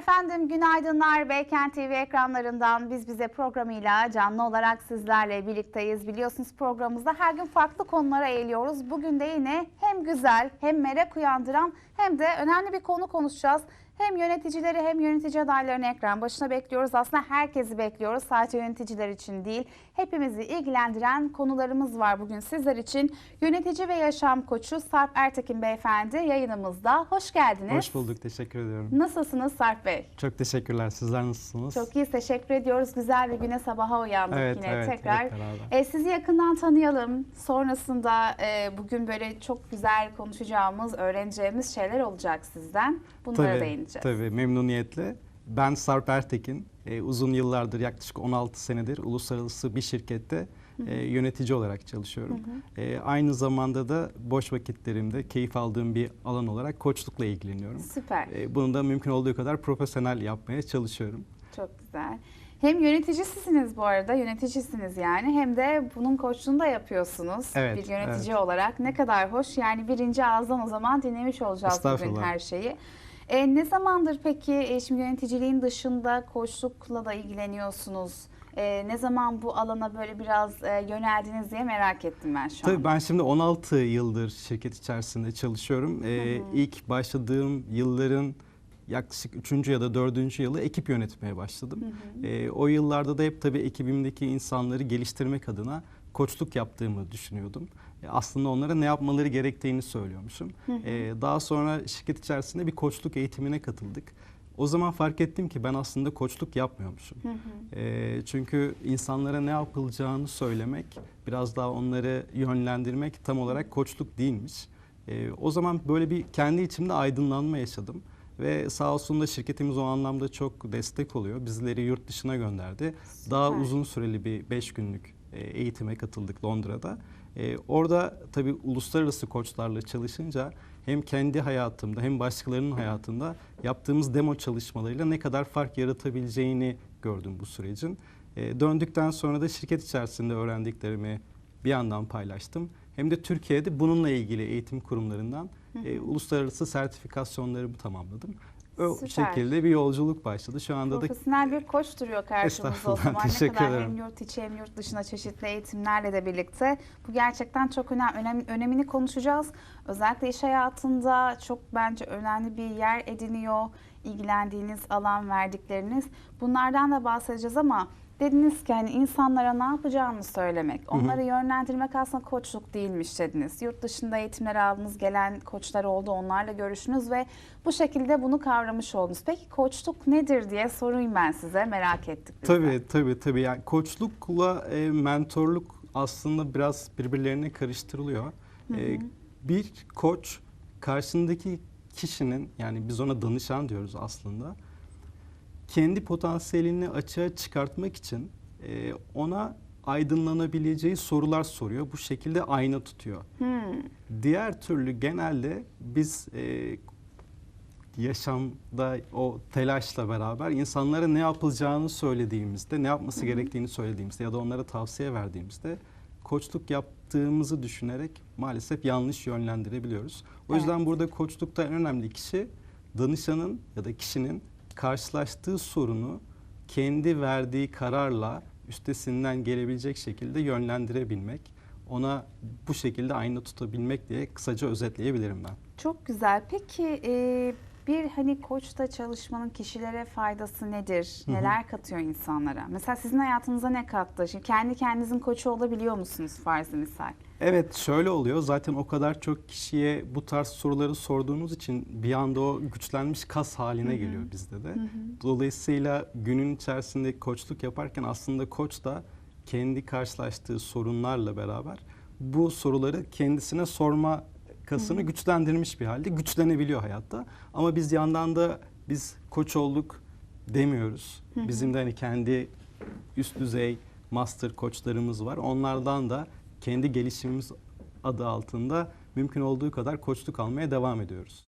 Efendim günaydınlar Beykent TV ekranlarından biz bize programıyla canlı olarak sizlerle birlikteyiz. Biliyorsunuz programımızda her gün farklı konulara eğiliyoruz. Bugün de yine hem güzel hem merak uyandıran hem de önemli bir konu konuşacağız. Hem yöneticileri hem yönetici adaylarını ekran başına bekliyoruz. Aslında herkesi bekliyoruz. Sadece yöneticiler için değil. Hepimizi ilgilendiren konularımız var bugün sizler için. Yönetici ve yaşam koçu Sarp Ertekin Beyefendi yayınımızda. Hoş geldiniz. Hoş bulduk, teşekkür ediyorum. Nasılsınız Sarp Bey? Çok teşekkürler. Sizler nasılsınız? Çok iyi teşekkür ediyoruz. Güzel bir güne sabaha uyandık Evet, yine evet, tekrar. beraber. E, sizi yakından tanıyalım. Sonrasında e, bugün böyle çok güzel konuşacağımız, öğreneceğimiz şeyler olacak sizden. Bunlara tabii, değineceğiz. Tabii, memnuniyetle. Ben Sarp Ertekin. Ee, uzun yıllardır, yaklaşık 16 senedir uluslararası bir şirkette e, yönetici olarak çalışıyorum. E, aynı zamanda da boş vakitlerimde keyif aldığım bir alan olarak koçlukla ilgileniyorum. Süper. E, bunu da mümkün olduğu kadar profesyonel yapmaya çalışıyorum. Çok güzel. Hem yöneticisiniz bu arada, yöneticisiniz yani. Hem de bunun koçluğunu da yapıyorsunuz Evet, bir yönetici olarak. Ne kadar hoş. Yani birinci ağızdan o zaman dinlemiş olacağız bugün her şeyi. E, ne zamandır peki e, şimdi yöneticiliğin dışında koçlukla da ilgileniyorsunuz? E, ne zaman bu alana böyle biraz e, yöneldiniz diye merak ettim ben şu an. Tabii ben şimdi 16 yıldır şirket içerisinde çalışıyorum. Ee, ilk başladığım yılların yaklaşık 3. ya da 4. yılı ekip yönetmeye başladım. Ee, o yıllarda da hep tabii ekibimdeki insanları geliştirmek adına koçluk yaptığımı düşünüyordum. E, Aslında onlara ne yapmaları gerektiğini söylüyormuşum. Ee, daha sonra şirket içerisinde bir koçluk eğitimine katıldık. O zaman fark ettim ki ben aslında koçluk yapmıyormuşum. Ee, çünkü insanlara ne yapılacağını söylemek, biraz daha onları yönlendirmek tam olarak koçluk değilmiş. Ee, o zaman böyle bir kendi içimde aydınlanma yaşadım. Ve sağ olsun da şirketimiz o anlamda çok destek oluyor. Bizleri yurt dışına gönderdi. Daha Süper. uzun süreli bir 5 günlük e, eğitime katıldık Londra'da. E, orada tabii uluslararası koçlarla çalışınca hem kendi hayatımda hem başkalarının hayatında yaptığımız demo çalışmalarıyla ne kadar fark yaratabileceğini gördüm bu sürecin. E, döndükten sonra da şirket içerisinde öğrendiklerimi bir yandan paylaştım. Hem de Türkiye'de bununla ilgili eğitim kurumlarından e, uluslararası sertifikasyonlarımı tamamladım. O Süper. şekilde bir yolculuk başladı. Şu anda da Profesyonel bir koç duruyor karşımızda o zaman. Ne kadar ederim. hem yurt içi hem yurt dışına çeşitli eğitimlerle de birlikte. Bu gerçekten çok önem, önem, önemini konuşacağız. Özellikle iş hayatında çok bence önemli bir yer ediniyor. İlgilendiğiniz alan verdikleriniz. Bunlardan da bahsedeceğiz ama dediniz ki hani insanlara ne yapacağını söylemek, onları yönlendirmek aslında koçluk değilmiş dediniz. Yurt dışında eğitimler aldınız, gelen koçlar oldu, onlarla görüştünüz ve bu şekilde bunu kavramış oldunuz. Peki koçluk nedir diye sorayım ben size, merak ettik biz de. Tabii tabii tabii. Yani koçlukla e, mentorluk aslında biraz birbirlerine karıştırılıyor. E, bir koç karşındaki kişinin yani biz ona danışan diyoruz aslında. Kendi potansiyelini açığa çıkartmak için e, ona aydınlanabileceği sorular soruyor. Bu şekilde ayna tutuyor. Hmm. Diğer türlü genelde biz e, yaşamda o telaşla beraber insanlara ne yapılacağını söylediğimizde, ne yapması gerektiğini söylediğimizde ya da onlara tavsiye verdiğimizde koçluk yaptığımızı düşünerek maalesef yanlış yönlendirebiliyoruz. O yüzden Evet. burada koçlukta en önemli kişi danışanın ya da kişinin karşılaştığı sorunu kendi verdiği kararla üstesinden gelebilecek şekilde yönlendirebilmek, ona bu şekilde ayna tutabilmek diye kısaca özetleyebilirim ben. Çok güzel. Peki e, bir hani koçta çalışmanın kişilere faydası nedir? Hı hı. Neler katıyor insanlara? Mesela sizin hayatınıza ne kattı? Şimdi kendi kendinizin koçu olabiliyor musunuz farzı misal? Evet şöyle oluyor zaten o kadar çok kişiye bu tarz soruları sorduğunuz için bir anda o güçlenmiş kas haline geliyor bizde de. Dolayısıyla günün içerisinde koçluk yaparken aslında koç da kendi karşılaştığı sorunlarla beraber bu soruları kendisine sorma kasını güçlendirmiş bir halde güçlenebiliyor hayatta. Ama biz yandan da biz koç olduk demiyoruz. Bizim de hani kendi üst düzey master koçlarımız var. Onlardan da kendi gelişimimiz adı altında mümkün olduğu kadar koçluk almaya devam ediyoruz.